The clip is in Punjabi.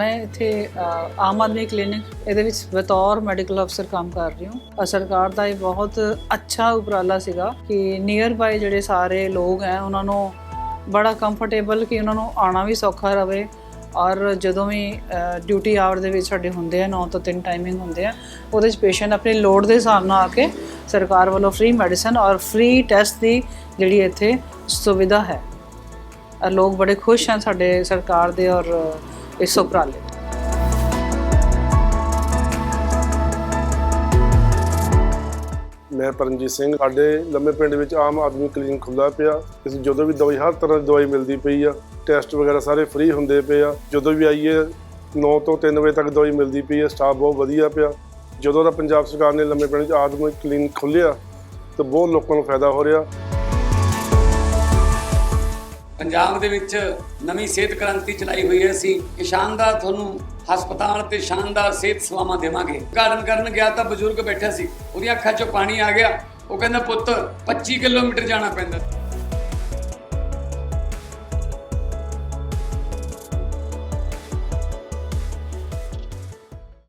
ਮੈਂ ਇੱਥੇ ਆਮ ਆਦਮੀ ਕਲੀਨਿਕ ਇਹਦੇ ਵਿੱਚ ਬਤੌਰ ਮੈਡੀਕਲ ਅਫਸਰ ਕੰਮ ਕਰ ਰਹੀ ਹਾਂ। ਸਰਕਾਰ ਦਾ ਇਹ ਬਹੁਤ ਅੱਛਾ ਉਪਰਾਲਾ ਸੀਗਾ ਕਿ ਨੀਅਰ ਬਾਈ ਜਿਹੜੇ ਸਾਰੇ ਲੋਕ ਹੈ, ਉਹਨਾਂ ਨੂੰ ਬੜਾ ਕੰਫਰਟੇਬਲ ਕਿ ਉਹਨਾਂ ਨੂੰ ਆਉਣਾ ਵੀ ਸੌਖਾ ਰਵੇ ਔਰ ਜਦੋਂ ਵੀ ਡਿਊਟੀ ਆਵਰ ਦੇ ਵਿੱਚ ਸਾਡੇ ਹੁੰਦੇ ਆ 9 ਤੋਂ 3 ਟਾਈਮਿੰਗ ਹੁੰਦੇ ਆ, ਉਹਦੇ ਵਿੱਚ ਪੇਸ਼ੈਂਟ ਆਪਣੀ ਲੋੜ ਦੇ ਹਿਸਾਬ ਨਾਲ ਆ ਕੇ ਸਰਕਾਰ ਵੱਲੋਂ ਫ੍ਰੀ ਮੈਡੀਸਨ ਔਰ ਫ੍ਰੀ ਟੈਸਟ ਦੀ ਜਿਹੜੀ ਇੱਥੇ ਸੁਵਿਧਾ ਹੈ। ਲੋਕ ਬੜੇ ਖੁਸ਼ ਹਨ ਸਾਡੇ ਸਰਕਾਰ ਦੇ ਔਰ ਇਸ ਉਪਰਾਲੇ ਮੈਂ ਪਰਮਜੀਤ ਸਿੰਘ, ਸਾਡੇ ਲੰਮੇ ਪਿੰਡ ਵਿੱਚ ਆਮ ਆਦਮੀ ਕਲੀਨਿਕ ਖੁੱਲ੍ਹਾ ਪਿਆ। ਇਸ ਜਦੋਂ ਵੀ ਦਵਾਈ, ਹਰ ਤਰ੍ਹਾਂ ਦੀ ਦਵਾਈ ਮਿਲਦੀ ਪਈ ਆ। ਟੈਸਟ ਵਗੈਰਾ ਸਾਰੇ ਫ੍ਰੀ ਹੁੰਦੇ ਪਏ ਆ। ਜਦੋਂ ਵੀ ਆਈਏ 9 ਤੋਂ 3 ਵਜੇ ਤੱਕ ਦਵਾਈ ਮਿਲਦੀ ਪਈ ਆ। ਸਟਾਫ ਬਹੁਤ ਵਧੀਆ ਪਿਆ। ਜਦੋਂ ਦਾ ਪੰਜਾਬ ਸਰਕਾਰ ਨੇ ਲੰਮੇ ਪਿੰਡ 'ਚ ਆਦਮੀ ਕਲੀਨਿਕ ਖੋਲ੍ਹਿਆ, ਤਾਂ ਬਹੁਤ ਲੋਕਾਂ ਨੂੰ ਫਾਇਦਾ ਹੋ ਰਿਹਾ। ਪੰਜਾਬ ਦੇ ਵਿੱਚ ਨਵੀਂ ਸਿਹਤ ਕ੍ਰਾਂਤੀ ਚਲਾਈ ਹੋਈ ਹੈ। ਅਸੀਂ ਕਿ ਸ਼ਾਨਦਾਰ ਤੁਹਾਨੂੰ ਹਸਪਤਾਲ ਤੇ ਸ਼ਾਨਦਾਰ ਸਿਹਤ ਸੇਵਾਵਾਂ ਦੇਵਾਂਗੇ। ਕਾਰਨ ਕਰਨ ਗਿਆ ਤਾਂ ਬਜ਼ੁਰਗ ਬੈਠਾ ਸੀ। ਉਹਦੀਆਂ ਅੱਖਾਂ 'ਚੋਂ ਪਾਣੀ ਆ ਗਿਆ। ਉਹ ਕਹਿੰਦਾ, ਪੁੱਤ 25 ਕਿਲੋਮੀਟਰ ਜਾਣਾ ਪੈਂਦਾ।